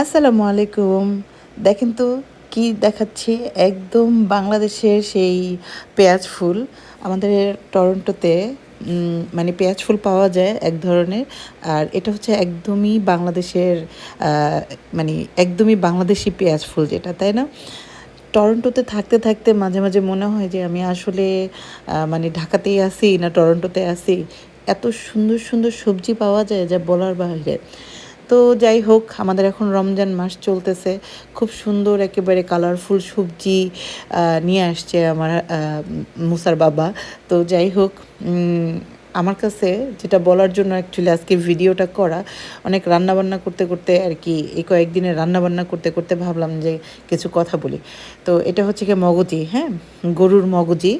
আসসালামু আলাইকুম। দেখেন তো কি দেখাচ্ছি? একদম বাংলাদেশের সেই পেঁয়াজ ফুল। আমাদের টরন্টোতে মানে পেঁয়াজ ফুল পাওয়া যায় এক ধরনের। আর এটা হচ্ছে একদমই বাংলাদেশের মানে একদমই বাংলাদেশি পেঁয়াজ ফুল যেটা, তাই না? টরন্টোতে থাকতে থাকতে মাঝে মাঝে মনে হয় যে আমি আসলে মানে ঢাকাতেই আসি না টরন্টোতে আছি। এত সুন্দর সুন্দর সবজি পাওয়া যায় যা বলার বাইরে। তো যাই হোক, আমাদের এখন রমজান মাস চলতেছে। খুব সুন্দর একেবারে কালারফুল সবজি নিয়ে আসছে আমার মুসার বাবা। তো যাই হোক আমার কাছে যেটা বলার জন্য অ্যাকচুয়ালি আজকে ভিডিওটা করা, অনেক রান্নাবান্না করতে করতে আর কি, এই কয়েকদিনে রান্নাবান্না করতে করতে ভাবলাম যে কিছু কথা বলি। তো এটা হচ্ছে কি মগজি হ্যাঁ? গরুর মগজি।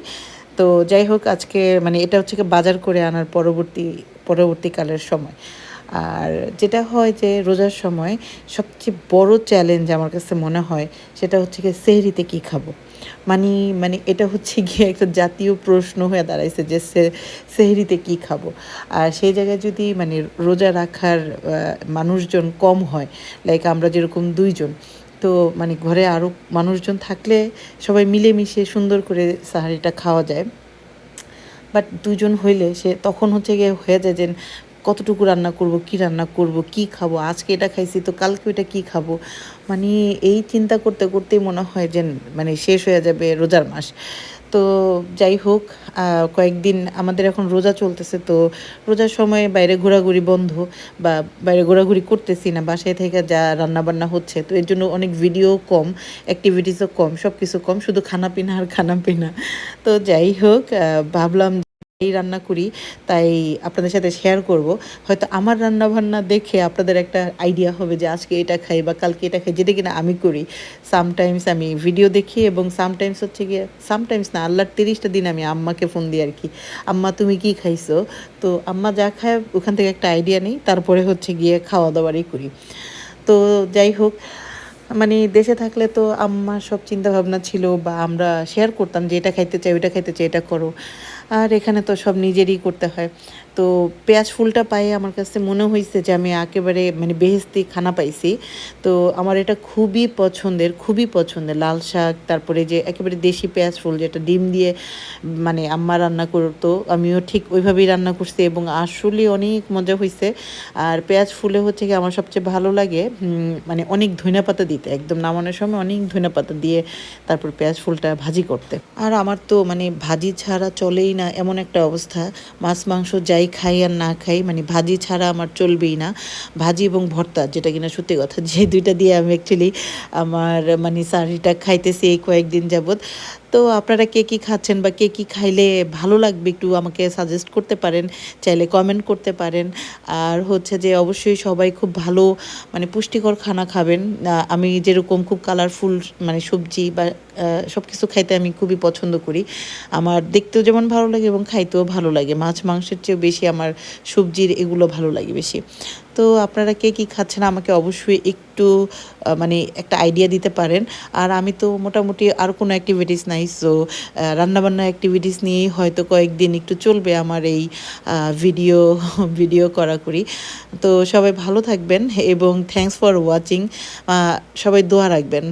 তো যাই হোক, আজকে মানে এটা হচ্ছে কি বাজার করে আনার পরবর্তী, পরবর্তীকালের সময়। আর যেটা হয় যে রোজার সময় সবচেয়ে বড় চ্যালেঞ্জ আমার কাছে মনে হয় সেটা হচ্ছে কি সেহরিতে কী খাব? মানে মানে এটা হচ্ছে গিয়ে একটা জাতীয় প্রশ্ন হয়ে দাঁড়াইছে যে সেহরিতে কী খাব? আর সেই জায়গায় যদি মানে রোজা রাখার মানুষজন কম হয় লাইক আমরা যেরকম দুইজন, তো মানে ঘরে আরও মানুষজন থাকলে সবাই মিলেমিশে সুন্দর করে সাহারিটা খাওয়া যায়। বাট দুজন হইলে সে তখন হচ্ছে গিয়ে হয়ে যায় যে কতটুকু রান্না করব, কি রান্না করব, কি খাব, আজকে এটা খাইছি, তো কালকে ওটা কি খাব? মানে এই চিন্তা করতে করতেই মনে হয় যে মানে শেষ হয়ে যাবে রোজার মাস। তো যাই হোক কয়েকদিন আমাদের এখন রোজা চলতেছে, তো রোজার সময় বাইরে ঘোরাঘুরি বন্ধ বা বাইরে ঘোরাঘুরি করতেছি না, বাসায় থেকে যা রান্না বান্না হচ্ছে, তো এর জন্য অনেক ভিডিও কম অ্যাক্টিভিটিসও কম সব কিছু কম, শুধু খানা পিনা আর খানা পিনা তো যাই হোক ভাবলাম এই রান্না করি, তাই আপনাদের সাথে শেয়ার করব। হয়তো আমার রান্না বান্না দেখে আপনাদের একটা আইডিয়া হবে যে আজকে এটা খাই বা কালকে এটা খাই, যেটা কিনা আমি করি। সামটাইমস আমি ভিডিও দেখি এবং সামটাইমস হচ্ছে গিয়ে সামটাইমস না, আল্লাহর তিরিশটা দিন আমি আম্মাকে ফোন দিই আর কি আম্মা, তুমি কি খাইছো? তো আম্মা যা খায়, ওখান থেকে একটা আইডিয়া নেই, তারপরে হচ্ছে গিয়ে খাওয়া দাওয়ারই করি। তো যাই হোক মানে দেশে থাকলে তো আম্মার সব চিন্তা ভাবনা ছিল বা আমরা শেয়ার করতাম যে এটা খাইতে চাই, ওইটা খাইতে চাই, এটা করো। আর এখানে তো সব নিজেরই করতে হয়। তো পেঁয়াজ ফুলটা পাই আমার কাছে মনে হয়েছে যে আমি একেবারে মানে বেহেস্তি খানা পাইছি। তো আমার এটা খুবই পছন্দের খুবই পছন্দের লাল শাক, তারপরে যে একেবারে দেশি পেঁয়াজ ফুল যেটা ডিম দিয়ে মানে আম্মা রান্না করতো, আমিও ঠিক ওইভাবেই রান্না করছি এবং আসলে অনেক মজা হয়েছে আর পেঁয়াজ ফুলে হচ্ছে কি আমার সবচেয়ে ভালো লাগে মানে অনেক ধনিয়া পাতা দিতে, একদম নামানোর সময় অনেক ধনিয়া পাতা দিয়ে তারপর পেঁয়াজ ফুলটা ভাজি করতে। আর আমার তো মানে ভাজি ছাড়া চলেই না, এমন একটা অবস্থা। মাছ, মাংস যাই খাই আর না খাই মানে ভাজি ছাড়া আমার চলবেই না। ভাজি এবং ভর্তা, যেটা কিনা সত্যি কথা, যে দুইটা দিয়ে আমি অ্যাকচুয়ালি আমার মানে শাড়িটা খাইতেছি এই কয়েকদিন যাবৎ। তো আপনারা কে কী খাচ্ছেন বা কে কী খাইলে ভালো লাগবে একটু আমাকে সাজেস্ট করতে পারেন, চাইলে কমেন্ট করতে পারেন। আর হচ্ছে যে অবশ্যই সবাই খুব ভালো মানে পুষ্টিকর খানা খাবেন। আমি যেরকম খুব কালারফুল মানে সবজি বা সব কিছু খাইতে আমি খুবই পছন্দ করি। আমার দেখতেও যেমন ভালো লাগে এবং খাইতেও ভালো লাগে। মাছ, মাংসের চেয়েও বেশি আমার সবজির এগুলো ভালো লাগে বেশি। তো আপনারা কে কী খাচ্ছেন আমাকে অবশ্যই একটু মানে একটা আইডিয়া দিতে পারেন। আর আমি তো মোটামুটি আর কোনো অ্যাক্টিভিটিস নাই সো রান্নাবান্না অ্যাক্টিভিটিস নিয়েই হয়তো কয়েকদিন একটু চলবে আমার এই ভিডিও ভিডিও করা করি তো সবাই ভালো থাকবেন এবং থ্যাংকস ফর ওয়াচিং সবাই দোয়া রাখবেন।